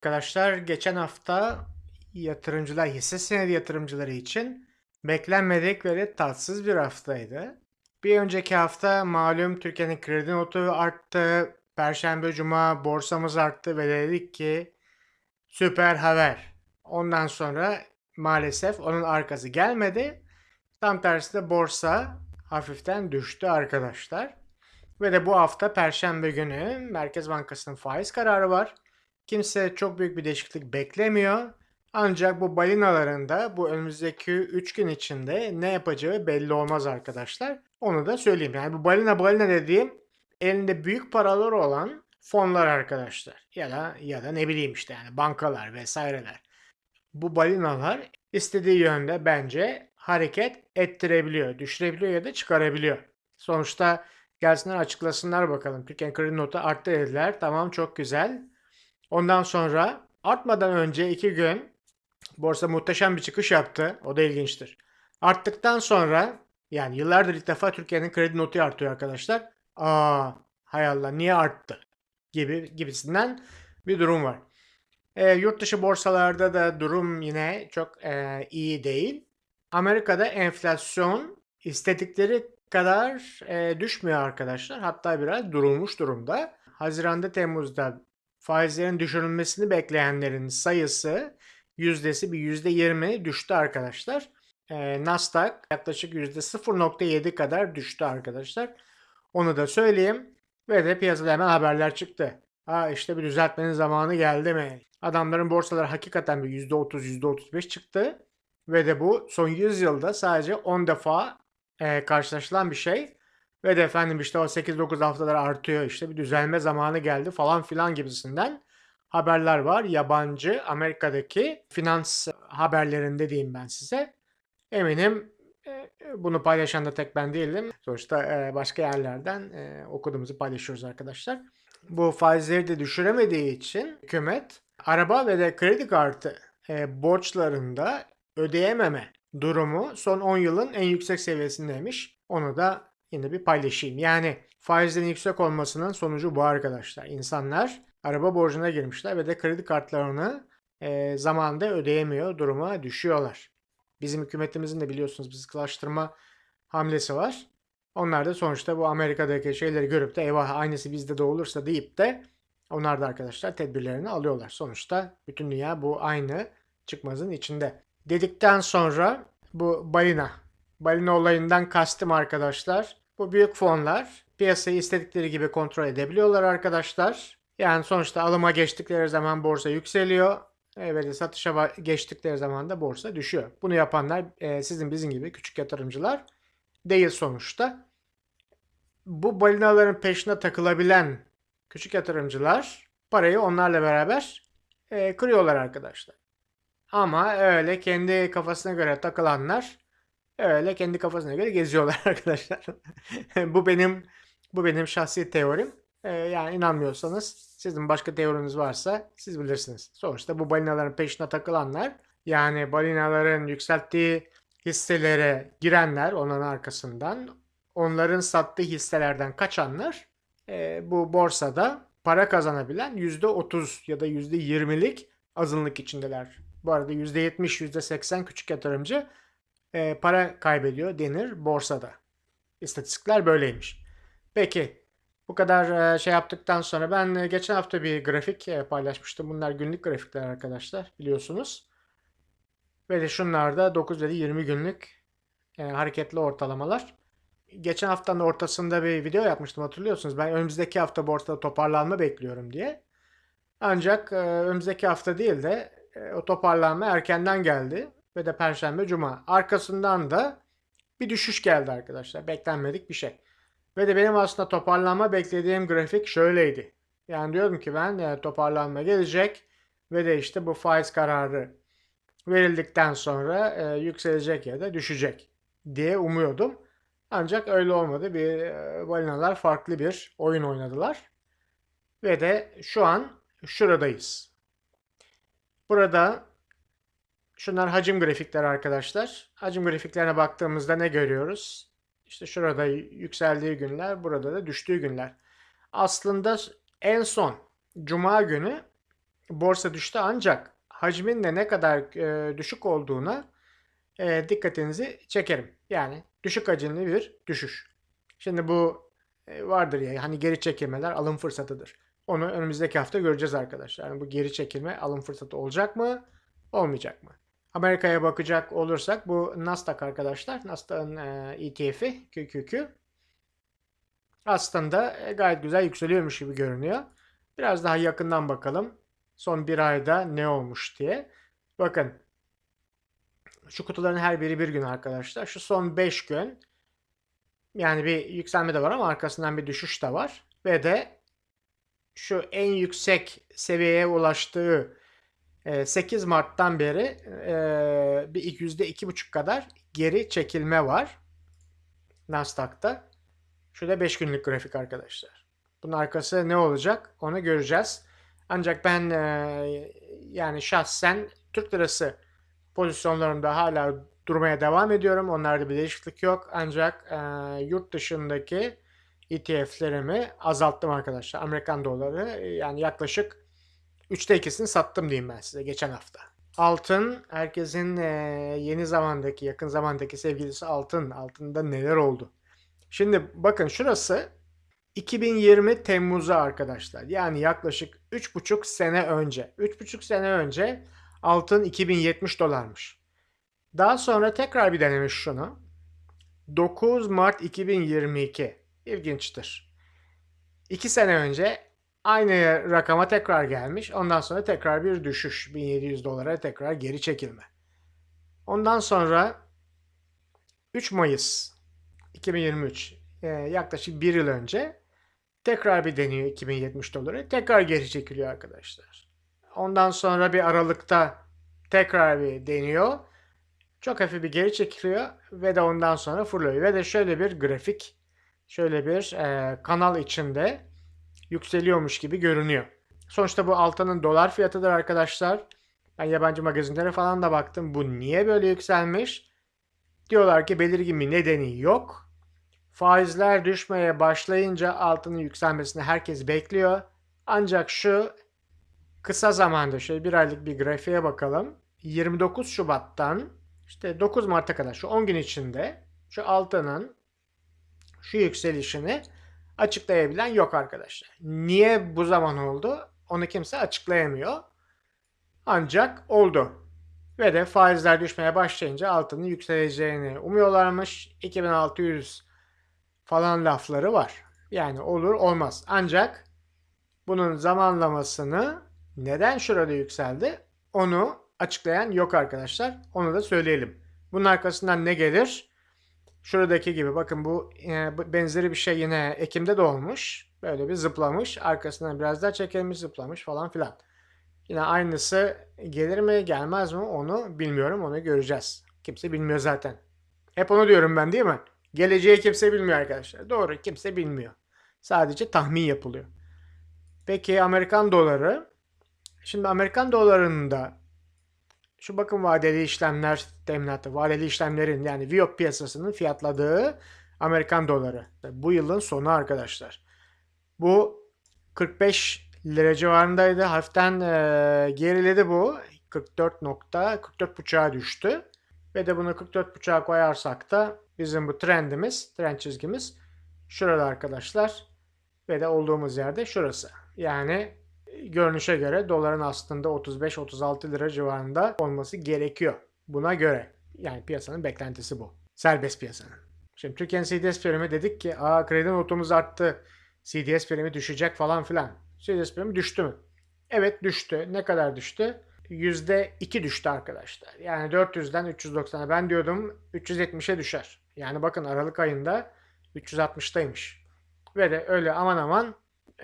Arkadaşlar geçen hafta yatırımcılar, hisse senedi yatırımcıları için beklenmedik ve tatsız bir haftaydı. Bir önceki hafta malum Türkiye'nin kredi notu arttı. Perşembe, Cuma borsamız arttı ve dedik ki süper haber. Ondan sonra maalesef onun arkası gelmedi. Tam tersi de borsa hafiften düştü arkadaşlar. Ve de bu hafta Perşembe günü Merkez Bankası'nın faiz kararı var. Kimse çok büyük bir değişiklik beklemiyor. Ancak bu balinaların da bu önümüzdeki 3 gün içinde ne yapacağı belli olmaz arkadaşlar. Onu da söyleyeyim. Yani bu balina balina dediğim elinde büyük paraları olan fonlar arkadaşlar. Ya da ya da ne bileyim işte yani bankalar vesaireler. Bu balinalar istediği yönde bence hareket ettirebiliyor, düşürebiliyor ya da çıkarabiliyor. Sonuçta gelsinler açıklasınlar bakalım. Türkiye kredi notu arttı dediler. Tamam çok güzel. Ondan sonra artmadan önce iki gün borsa muhteşem bir çıkış yaptı. O da ilginçtir. Arttıktan sonra yani yıllardır ilk defa Türkiye'nin kredi notu artıyor arkadaşlar. Aa hay Allah niye arttı gibi gibisinden bir durum var. E, yurt dışı borsalarda da durum yine çok e, iyi değil. Amerika'da enflasyon istedikleri kadar e, düşmüyor arkadaşlar. Hatta biraz durulmuş durumda. Haziranda Temmuz'da faizlerin düşürülmesini bekleyenlerin sayısı yüzdesi bir yüzde yirmi düştü arkadaşlar. E, Nasdaq yaklaşık yüzde 0.7 kadar düştü arkadaşlar. Onu da söyleyeyim. Ve de piyasada hemen haberler çıktı. Ha işte bir düzeltmenin zamanı geldi mi? Adamların borsaları hakikaten bir %30, %35 çıktı. Ve de bu son 100 yılda sadece 10 defa e, karşılaşılan bir şey. Ve de efendim işte o 8-9 haftalar artıyor işte bir düzelme zamanı geldi falan filan gibisinden haberler var. Yabancı Amerika'daki finans haberlerinde diyeyim ben size. Eminim e, bunu paylaşan da tek ben değilim. Sonuçta e, başka yerlerden e, okuduğumuzu paylaşıyoruz arkadaşlar. Bu faizleri de düşüremediği için hükümet araba ve de kredi kartı borçlarında ödeyememe durumu son 10 yılın en yüksek seviyesindeymiş. Onu da yine bir paylaşayım. Yani faizlerin yüksek olmasının sonucu bu arkadaşlar. İnsanlar araba borcuna girmişler ve de kredi kartlarını e, zamanında ödeyemiyor duruma düşüyorlar. Bizim hükümetimizin de biliyorsunuz bir sıkılaştırma hamlesi var. Onlar da sonuçta bu Amerika'daki şeyleri görüp de eyvah aynısı bizde de olursa deyip de onlar da arkadaşlar tedbirlerini alıyorlar. Sonuçta bütün dünya bu aynı çıkmazın içinde. Dedikten sonra bu balina. Balina olayından kastım arkadaşlar. Bu büyük fonlar piyasayı istedikleri gibi kontrol edebiliyorlar arkadaşlar. Yani sonuçta alıma geçtikleri zaman borsa yükseliyor. Evet satışa geçtikleri zaman da borsa düşüyor. Bunu yapanlar e, sizin bizim gibi küçük yatırımcılar değil sonuçta. Bu balinaların peşine takılabilen küçük yatırımcılar parayı onlarla beraber e, kırıyorlar arkadaşlar. Ama öyle kendi kafasına göre takılanlar öyle kendi kafasına göre geziyorlar arkadaşlar. bu benim bu benim şahsi teorim. E, yani inanmıyorsanız sizin başka teoriniz varsa siz bilirsiniz. Sonuçta bu balinaların peşine takılanlar yani balinaların yükselttiği hisselere girenler onların arkasından onların sattığı hisselerden kaçanlar e, bu borsada para kazanabilen %30 ya da %20'lik azınlık içindeler. Bu arada %70, %80 küçük yatırımcı e, para kaybediyor denir borsada. İstatistikler böyleymiş. Peki bu kadar e, şey yaptıktan sonra ben e, geçen hafta bir grafik e, paylaşmıştım. Bunlar günlük grafikler arkadaşlar biliyorsunuz. Ve de şunlar da 9 ve 20 günlük e, hareketli ortalamalar. Geçen haftanın ortasında bir video yapmıştım hatırlıyorsunuz. Ben önümüzdeki hafta borsada toparlanma bekliyorum diye. Ancak e, önümüzdeki hafta değil de e, o toparlanma erkenden geldi. Ve de Perşembe Cuma. Arkasından da bir düşüş geldi arkadaşlar. Beklenmedik bir şey. Ve de benim aslında toparlanma beklediğim grafik şöyleydi. Yani diyordum ki ben e, toparlanma gelecek ve de işte bu faiz kararı verildikten sonra e, yükselecek ya da düşecek diye umuyordum. Ancak öyle olmadı. Bir e, balinalar farklı bir oyun oynadılar. Ve de şu an şuradayız. Burada şunlar hacim grafikleri arkadaşlar. Hacim grafiklerine baktığımızda ne görüyoruz? İşte şurada yükseldiği günler, burada da düştüğü günler. Aslında en son Cuma günü borsa düştü ancak hacmin de ne kadar e, düşük olduğuna e, dikkatinizi çekerim. Yani düşük hacimli bir düşüş. Şimdi bu e, vardır ya hani geri çekilmeler alım fırsatıdır. Onu önümüzdeki hafta göreceğiz arkadaşlar. Yani bu geri çekilme alım fırsatı olacak mı? Olmayacak mı? Amerika'ya bakacak olursak bu Nasdaq arkadaşlar. Nasdaq'ın e, ETF'i QQQ. Aslında e, gayet güzel yükseliyormuş gibi görünüyor. Biraz daha yakından bakalım. Son bir ayda ne olmuş diye. Bakın. Şu kutuların her biri bir gün arkadaşlar. Şu son 5 gün yani bir yükselme de var ama arkasından bir düşüş de var. Ve de şu en yüksek seviyeye ulaştığı 8 Mart'tan beri bir %2,5 kadar geri çekilme var. Nasdaq'ta. Şurada 5 günlük grafik arkadaşlar. Bunun arkası ne olacak onu göreceğiz. Ancak ben yani şahsen Türk lirası pozisyonlarımda hala durmaya devam ediyorum. Onlarda bir değişiklik yok. Ancak yurt dışındaki ETF'lerimi azalttım arkadaşlar. Amerikan doları yani yaklaşık 3'te 2'sini sattım diyeyim ben size geçen hafta. Altın herkesin yeni zamandaki yakın zamandaki sevgilisi altın. Altında neler oldu? Şimdi bakın şurası 2020 Temmuz'a arkadaşlar. Yani yaklaşık 3,5 sene önce. 3,5 sene önce altın 2070 dolarmış. Daha sonra tekrar bir denemiş şunu. 9 Mart 2022. İlginçtir. 2 sene önce aynı rakama tekrar gelmiş. Ondan sonra tekrar bir düşüş. 1700 dolara tekrar geri çekilme. Ondan sonra 3 Mayıs 2023 e, yaklaşık bir yıl önce tekrar bir deniyor 2070 doları. Tekrar geri çekiliyor arkadaşlar. Ondan sonra bir aralıkta tekrar bir deniyor. Çok hafif bir geri çekiliyor ve de ondan sonra fırlıyor. Ve de şöyle bir grafik, şöyle bir e, kanal içinde yükseliyormuş gibi görünüyor. Sonuçta bu altının dolar fiyatıdır arkadaşlar. Ben yabancı magazinlere falan da baktım. Bu niye böyle yükselmiş? Diyorlar ki belirgin bir nedeni yok. Faizler düşmeye başlayınca altının yükselmesini herkes bekliyor. Ancak şu kısa zamanda şöyle bir aylık bir grafiğe bakalım. 29 Şubat'tan işte 9 Mart'a kadar şu 10 gün içinde şu altının şu yükselişini açıklayabilen yok arkadaşlar. Niye bu zaman oldu? Onu kimse açıklayamıyor. Ancak oldu. Ve de faizler düşmeye başlayınca altının yükseleceğini umuyorlarmış. 2600 falan lafları var. Yani olur olmaz. Ancak bunun zamanlamasını neden şurada yükseldi onu açıklayan yok arkadaşlar. Onu da söyleyelim. Bunun arkasından ne gelir? Şuradaki gibi bakın bu e, benzeri bir şey yine Ekim'de de olmuş. Böyle bir zıplamış. Arkasından biraz daha çekilmiş zıplamış falan filan. Yine aynısı gelir mi gelmez mi onu bilmiyorum. Onu göreceğiz. Kimse bilmiyor zaten. Hep onu diyorum ben değil mi? Geleceği kimse bilmiyor arkadaşlar. Doğru kimse bilmiyor. Sadece tahmin yapılıyor. Peki Amerikan doları. Şimdi Amerikan dolarında şu bakın vadeli işlemler teminatı, vadeli işlemlerin yani VIOP piyasasının fiyatladığı Amerikan doları. Bu yılın sonu arkadaşlar. Bu 45 lira civarındaydı. Hafiften e, geriledi bu. 44 nokta 44.5'a düştü. Ve de bunu 44.5'a koyarsak da bizim bu trendimiz, trend çizgimiz şurada arkadaşlar. Ve de olduğumuz yerde şurası. Yani görünüşe göre doların aslında 35-36 lira civarında olması gerekiyor. Buna göre. Yani piyasanın beklentisi bu. Serbest piyasanın. Şimdi Türkiye'nin CDS primi dedik ki aa kredi notumuz arttı. CDS primi düşecek falan filan. CDS primi düştü mü? Evet düştü. Ne kadar düştü? %2 düştü arkadaşlar. Yani 400'den 390'a ben diyordum 370'e düşer. Yani bakın Aralık ayında 360'taymış. Ve de öyle aman aman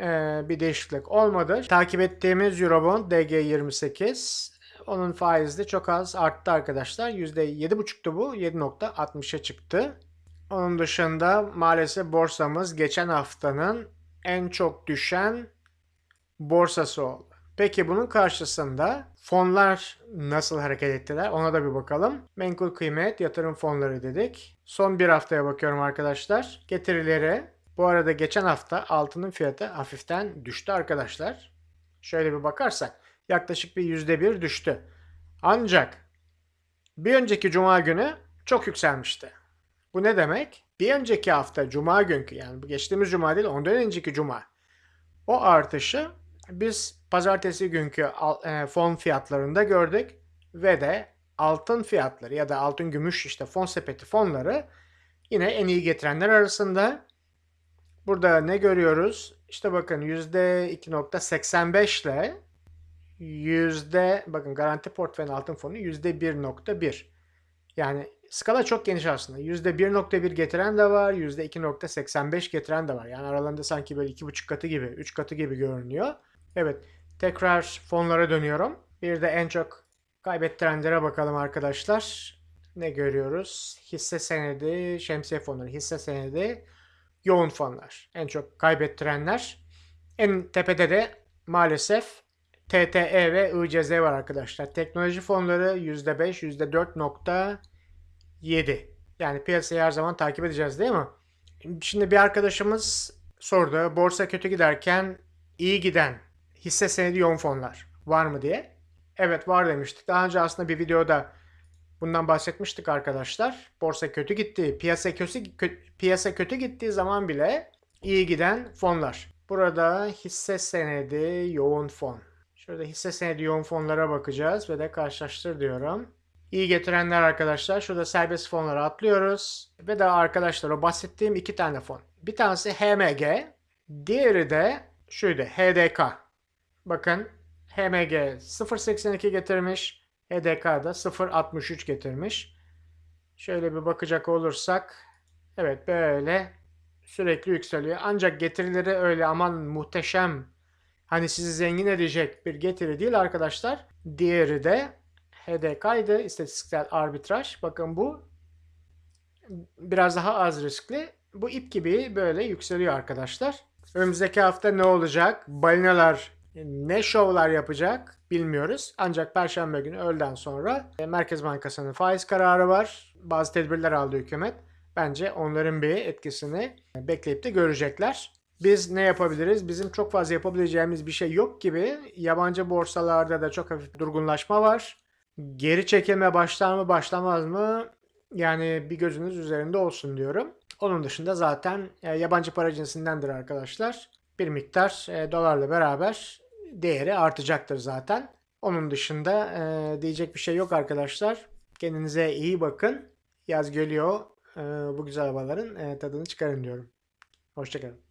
e, bir değişiklik olmadı. Takip ettiğimiz Eurobond DG28 onun faizi de çok az arttı arkadaşlar. %7,5'tu bu. 7.60'a çıktı. Onun dışında maalesef borsamız geçen haftanın en çok düşen borsası oldu. Peki bunun karşısında fonlar nasıl hareket ettiler ona da bir bakalım. Menkul kıymet yatırım fonları dedik. Son bir haftaya bakıyorum arkadaşlar. Getirileri bu arada geçen hafta altının fiyatı hafiften düştü arkadaşlar. Şöyle bir bakarsak yaklaşık bir %1 düştü. Ancak bir önceki cuma günü çok yükselmişti. Bu ne demek? Bir önceki hafta cuma günkü yani bu geçtiğimiz cuma değil ondan önceki cuma. O artışı biz pazartesi günkü e, fon fiyatlarında gördük ve de altın fiyatları ya da altın gümüş işte fon sepeti fonları yine en iyi getirenler arasında. Burada ne görüyoruz? İşte bakın %2.85 ile yüzde bakın garanti portföyün altın fonu %1.1. Yani skala çok geniş aslında. %1.1 getiren de var, %2.85 getiren de var. Yani aralarında sanki böyle 2,5 katı gibi, 3 katı gibi görünüyor. Evet, tekrar fonlara dönüyorum. Bir de en çok kaybettirenlere bakalım arkadaşlar. Ne görüyoruz? Hisse senedi, şemsiye fonları, hisse senedi, yoğun fonlar. En çok kaybettirenler. En tepede de maalesef TTE ve ICZ var arkadaşlar. Teknoloji fonları %5, %4.7. Yani piyasayı her zaman takip edeceğiz değil mi? Şimdi bir arkadaşımız sordu. Borsa kötü giderken iyi giden hisse senedi yoğun fonlar var mı diye. Evet var demiştik. Daha önce aslında bir videoda bundan bahsetmiştik arkadaşlar. Borsa kötü gitti. Piyasa kötü, kö- piyasa kötü gittiği zaman bile iyi giden fonlar. Burada hisse senedi yoğun fon. Şurada hisse senedi yoğun fonlara bakacağız ve de karşılaştır diyorum. İyi getirenler arkadaşlar. Şurada serbest fonlara atlıyoruz. Ve de arkadaşlar o bahsettiğim iki tane fon. Bir tanesi HMG. Diğeri de şuydu HDK. Bakın HMG 0.82 getirmiş. HDK da 0.63 getirmiş. Şöyle bir bakacak olursak evet böyle sürekli yükseliyor. Ancak getirileri öyle aman muhteşem hani sizi zengin edecek bir getiri değil arkadaşlar. Diğeri de HDK'ydı istatistiksel arbitraj. Bakın bu biraz daha az riskli. Bu ip gibi böyle yükseliyor arkadaşlar. Önümüzdeki hafta ne olacak? Balinalar ne şovlar yapacak bilmiyoruz. Ancak Perşembe günü öğleden sonra e, Merkez Bankası'nın faiz kararı var. Bazı tedbirler aldı hükümet. Bence onların bir etkisini bekleyip de görecekler. Biz ne yapabiliriz? Bizim çok fazla yapabileceğimiz bir şey yok gibi. Yabancı borsalarda da çok hafif durgunlaşma var. Geri çekilme başlar mı başlamaz mı? Yani bir gözünüz üzerinde olsun diyorum. Onun dışında zaten e, yabancı para cinsindendir arkadaşlar. Bir miktar e, dolarla beraber değeri artacaktır zaten. Onun dışında e, diyecek bir şey yok arkadaşlar. Kendinize iyi bakın. Yaz geliyor. E, bu güzel havaların e, tadını çıkarın diyorum. Hoşçakalın.